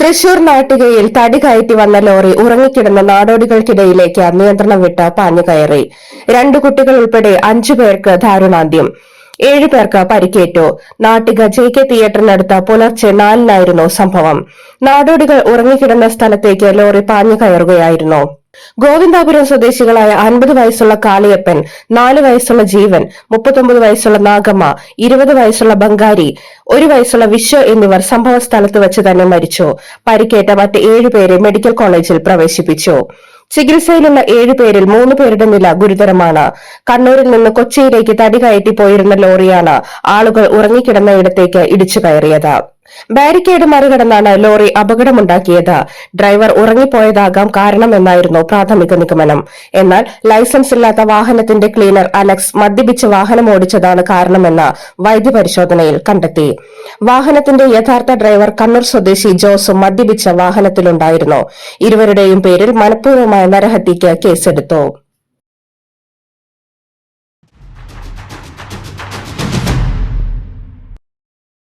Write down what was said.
തൃശൂർ നാട്ടികയിൽ തടി കയറ്റി വന്ന ലോറി ഉറങ്ങിക്കിടന്ന നാടോടികൾക്കിടയിലേക്ക് നിയന്ത്രണം വിട്ട് പാഞ്ഞു കയറി. രണ്ടു കുട്ടികൾ ഉൾപ്പെടെ അഞ്ചു പേർക്ക് ദാരുണാന്ത്യം. ഏഴു പേർക്ക് പരിക്കേറ്റു. നാട്ടിക ജെ കെ തിയേറ്ററിനടുത്ത് പുലർച്ചെ നാലിനായിരുന്നു സംഭവം. നാടോടികൾ ഉറങ്ങിക്കിടന്ന സ്ഥലത്തേക്ക് ലോറി പാഞ്ഞു കയറുകയായിരുന്നു. ഗോവിന്ദാപുരം സ്വദേശികളായ അൻപത് വയസ്സുള്ള കാളിയപ്പൻ നാല് വയസ്സുള്ള ജീവൻ മുപ്പത്തൊമ്പത് വയസ്സുള്ള നാഗമ്മ ഇരുപത് വയസ്സുള്ള ബംഗാരി ഒരു വയസ്സുള്ള വിശ്വ എന്നിവർ സംഭവ സ്ഥലത്ത് വെച്ച് തന്നെ മരിച്ചു. പരിക്കേറ്റ മറ്റ് ഏഴുപേരെ മെഡിക്കൽ കോളേജിൽ പ്രവേശിപ്പിച്ചു. ചികിത്സയിലുള്ള ഏഴുപേരിൽ മൂന്ന് പേരുടെ നില ഗുരുതരമാണ്. കണ്ണൂരിൽ നിന്ന് കൊച്ചിയിലേക്ക് തടി കയറ്റി പോയിരുന്ന ലോറിയാണ് ആളുകൾ ഉറങ്ങിക്കിടന്ന ഇടത്തേക്ക് ഇടിച്ചു കയറിയത്. ബാരിക്കേഡ് മറികടന്നാണ് ലോറി അപകടമുണ്ടാക്കിയത്. ഡ്രൈവർ ഉറങ്ങിപ്പോയതാകാം കാരണമെന്നായിരുന്നു പ്രാഥമിക നിഗമനം. എന്നാൽ ലൈസൻസ് ഇല്ലാത്ത വാഹനത്തിന്റെ ക്ലീനർ അലക്സ് മദ്യപിച്ച് വാഹനം ഓടിച്ചതാണ് കാരണമെന്ന് വൈദ്യപരിശോധനയിൽ കണ്ടെത്തി. വാഹനത്തിന്റെ യഥാർത്ഥ ഡ്രൈവർ കണ്ണൂർ സ്വദേശി ജോസും മദ്യപിച്ച വാഹനത്തിലുണ്ടായിരുന്നു. ഇരുവരുടെയും പേരിൽ മനഃപൂർവമായ നരഹത്യയ്ക്ക് കേസെടുത്തു.